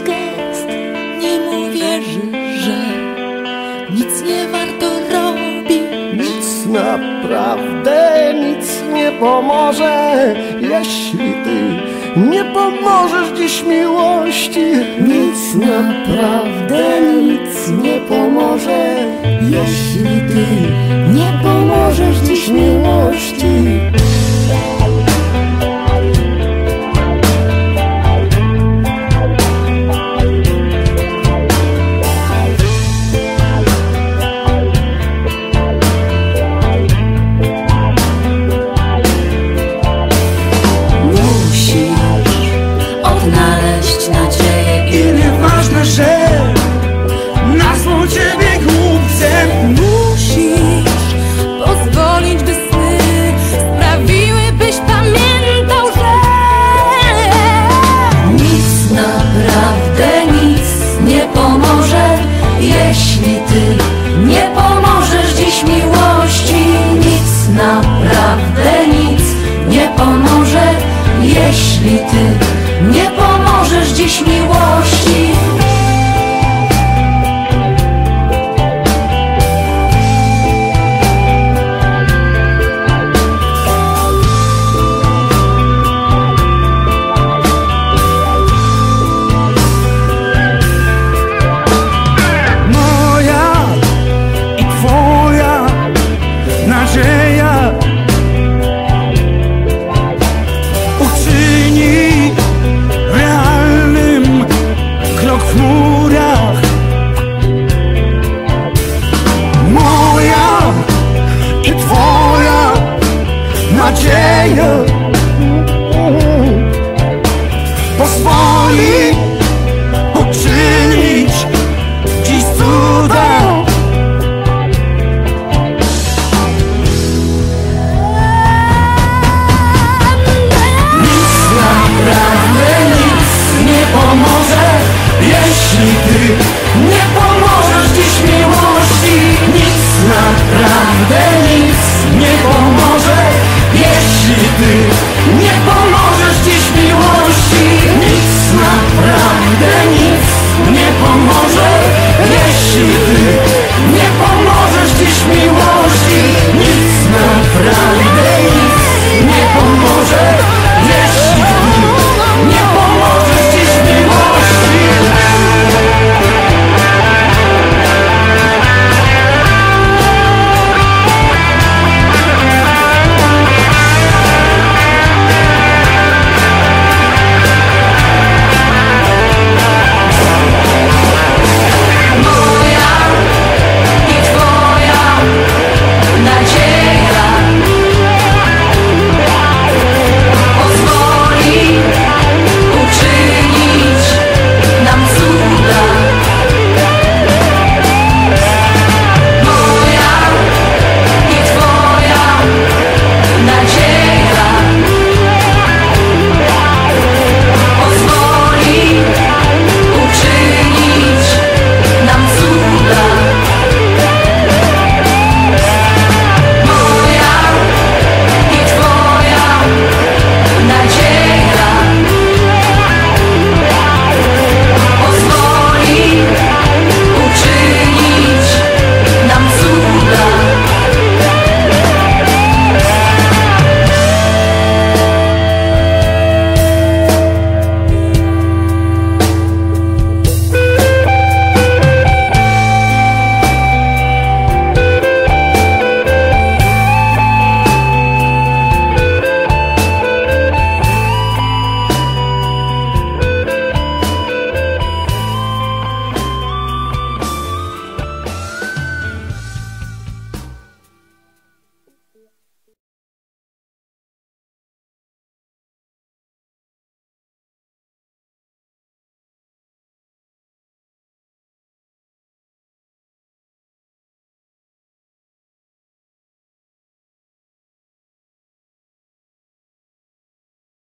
gest. Nie że, że nic nie warto robić. Nic naprawdę nic nie pomoże. Jeśli ty nie pomożesz dziś miłości Nic naprawdę nic nie pomoże. Jeśli ty nie pomożesz dziś miłości ciebie głupcem Musisz pozwolić, by sny sprawiły, byś pamiętał, że nic naprawdę nic nie pomoże, jeśli ty nie pomożesz dziś miłości. Nic naprawdę nic nie pomoże, jeśli ty nie pomożesz dziś miłości.